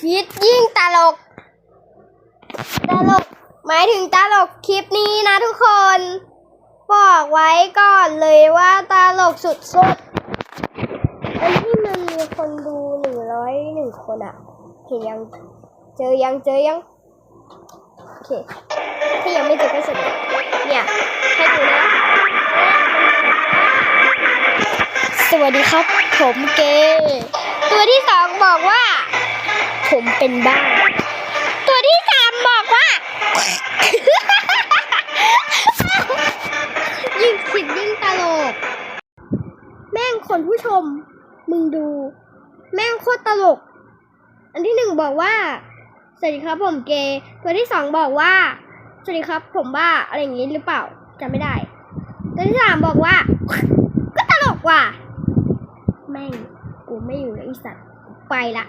คิดยิ่งตลก ตลก หมายถึงตลกคลิปนี้นะทุกคน บอกไว้ก่อนเลยว่าตลกสุดๆ อันที่มันมีคนดูหนึ่งร้อยหนึ่งคนอะเห็นยัง เจอยังเจอยัง โอเคถ้ายังไม่เจอก็เสร็จเลยเนี่ยให้ดูนะสวัสดีครับ ผมเก ผมเป็นบ้า ตัวที่สามบอกว่า ยิ่งคิดยิ่งตลก แม่งคนผู้ชม มึงดู แม่งโคตรตลก อันที่หนึ่งบอกว่า สวัสดีครับผมเกย์ตัวที่สองบอกว่า สวัสดีครับผมบ้าอะไรอย่างนี้หรือเปล่าจำไม่ได้ ตัวที่สามบอกว่า ก็ตลกว่ะ แม่งกูไม่อยู่แล้วไอสัตว์ไปละ